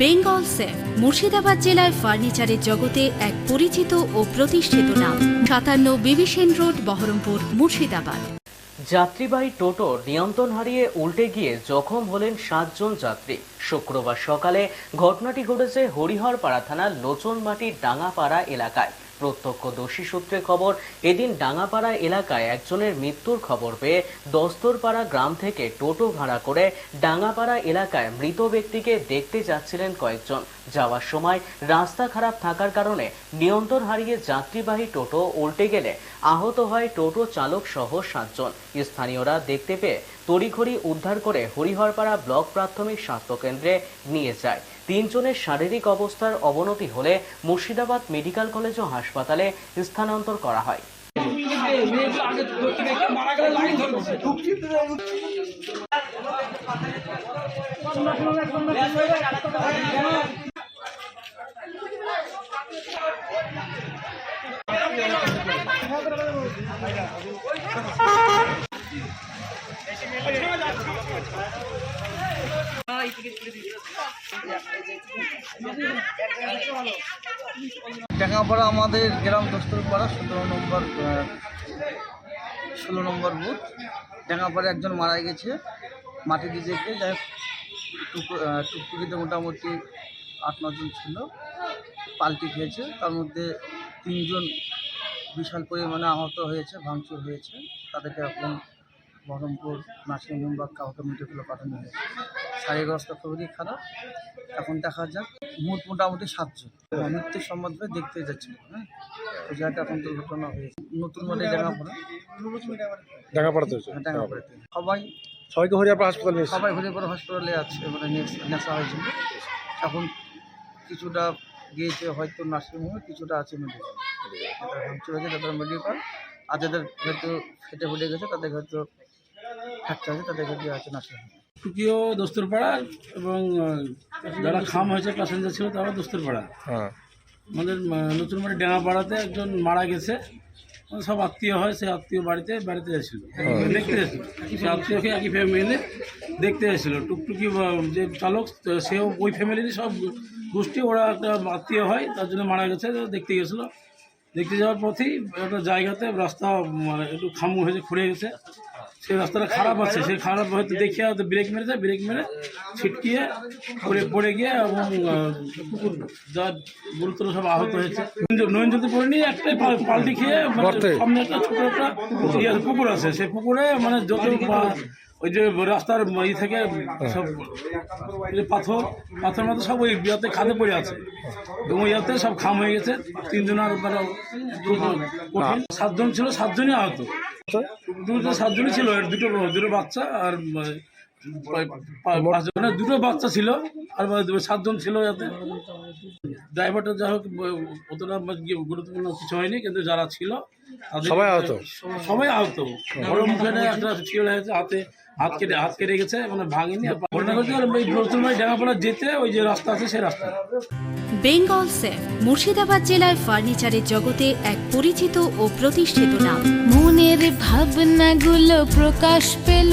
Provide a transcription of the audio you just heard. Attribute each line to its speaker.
Speaker 1: Bengal safe, Murshidabad জেলায় ফার্নিচারের জগতে এক পরিচিত ও প্রতিষ্ঠিত নাম। সাতান্ন বিবিসেন রোড, বহরমপুর, মুর্শিদাবাদ।
Speaker 2: যাত্রীবাহী টোটোর নিয়ন্ত্রণ হারিয়ে উল্টে গিয়ে জখম হলেন সাতজন যাত্রী। শুক্রবার সকালে ঘটনাটি ঘটেছে হরিহরপাড়া থানার লোচনমাটির ডাঙ্গাপাড়া এলাকায়। প্রত্যক্ষদর্শী সূত্রে খবর, এদিন ডাঙ্গাপাড়া এলাকায় একজনের মৃত্যুর খবর পেয়ে দস্তরপাড়া গ্রাম থেকে টোটো ভাড়া করে ডাঙ্গাপাড়া এলাকায় মৃত ব্যক্তিকে দেখতে যাচ্ছিলেন কয়েকজন। যাওয়ার সময় রাস্তা খারাপ থাকার কারণে নিয়ন্ত্রণ হারিয়ে যাত্রীবাহী টোটো উল্টে গেলে আহত হয় টোটো চালক সহ সাতজন। স্থানীয়রা দেখতে পেয়ে তড়িঘড়ি উদ্ধার করে হরিহরপাড়া ব্লক প্রাথমিক স্বাস্থ্যকেন্দ্রে নিয়ে যায়। তিনজনের শারীরিক অবস্থার অবনতি হলে মুর্শিদাবাদ মেডিকেল কলেজ ও হাসপাতালে স্থানান্তর করা হয়।
Speaker 3: ডাঙ্গাপাড়া আমাদের গ্রাম দস্তরপাড়া সতেরো নম্বর ষোলো নম্বর বুথ। ডাঙ্গাপাড়া একজন মারা গেছে, মাটি দিয়ে যেতে যাই টুকটুকিতে মোটামুটি আট নজন ছিল। পাল্টি খেয়েছে। তার মধ্যে তিনজন বিশাল পরিমাণে আহত হয়েছে, ভাঙচুর হয়েছে। তাদেরকে এখন বহরমপুর, নার্সিংহোম বা কাউকে মেডিকেলে পাঠানো হয়েছে। শারীরিক অবস্থা খুবই খারাপ। এখন দেখা যাক। মোট মোটামুটি সাতজন। মৃত্যুর সম্বন্ধে দেখতে যাচ্ছিল হ্যাঁ তো যাতে এখন দুর্ঘটনা হয়েছে। নতুন মানে ডাঙ্গাপাড়া
Speaker 4: ডাঙ্গাপাড়াতে
Speaker 3: হ্যাঁ, ডাঙ্গাপাড়াতে সবাই
Speaker 4: সবাইকে হরিয়াপাড়া হাসপাতালে।
Speaker 3: সবাই হরিপুর হসপিটালে আছে মানে নেশা হয়েছিল এখন কিছুটা গিয়েছে হয়তো নার্সিংহোমে কিছুটা আছে মেডিকেল ভাঙচুর হয়েছে তাদের মেডিকেল আর যাদের হয়তো ফেটে ফুটে গেছে তাদের হয়তো ফ্র্যাকচার আছে তাদের হয়তো আছে নার্সিং নার্সিংহোমে।
Speaker 5: টুকিও দস্তুরপাড়া এবং যারা খাম হয়েছে প্যাসেঞ্জার ছিল তারা দস্তুরপাড়া।
Speaker 4: হ্যাঁ।
Speaker 5: আমাদের নতুন বাড়ি ডাঙাপাড়াতে একজন মারা গেছে। সব আত্মীয় হয় সেই আত্মীয় বাড়িতে বাড়িতে যাচ্ছিল দেখতে যাচ্ছিল সে আত্মীয়কে একই ফ্যামিলি দেখতে যাচ্ছিল টুকটুকি যে চালক সেও ওই ফ্যামিলিরই সব গোষ্ঠী ওরা একটা আত্মীয় হয় তার জন্য মারা গেছে দেখতে গেছিল। দেখতে যাওয়ার পথেই একটা জায়গাতে রাস্তা মানে একটু খামু হয়েছে খুঁড়ে গেছে। সেই রাস্তাটা খারাপ আছে সেই খারাপ হয়তো দেখিয়ে হয়তো ব্রেক মেরে মেরেছে ব্রেক মেরে ছিটকিয়ে পড়ে পড়ে গিয়ে এবং কুকুর যা গুরুতর সব আহত হয়েছে। নয়ন যদি পড়ে নিয়ে একটাই পাল- পাল্টি খেয়ে মানে সামনে একটা ছোট একটা ইয়ে পুকুর আছে। সেই পুকুরে মানে যত ওই যে রাস্তার ই থেকে সব ওই যে পাথর পাথর মতো সব ওই ইয়াতে খাদে পড়ে আছে। এবং ওই ইয়াতে সব খাম হয়ে গেছে। তিনজনের মানে কঠিন। সাতজন ছিল সাতজনই আহত। দুটো সাতজনই ছিল দুটো দুটো বাচ্চা আর পাঁচজনের দুটো বাচ্চা ছিল আর সাতজন ছিল যাতে। ড্রাইভারটা যা হোক অতটা গুরুত্বপূর্ণ কিছু হয়নি কিন্তু যারা ছিল
Speaker 4: সবাই আহত?
Speaker 5: সবাই আহত। মুখে একটা হয়েছে হাতে হাত কেটে হাত কেটে গেছে মানে ভাঙেনি। ঘটনা ঘটছে ওই যেতে ওই যে রাস্তা আছে সেই রাস্তা।
Speaker 1: বেঙ্গল সেফ মুর্শিদাবাদ জেলায় ফার্নিচারের জগতে এক পরিচিত ও প্রতিষ্ঠিত নাম।
Speaker 6: মনের ভাবনাগুলো প্রকাশ পেল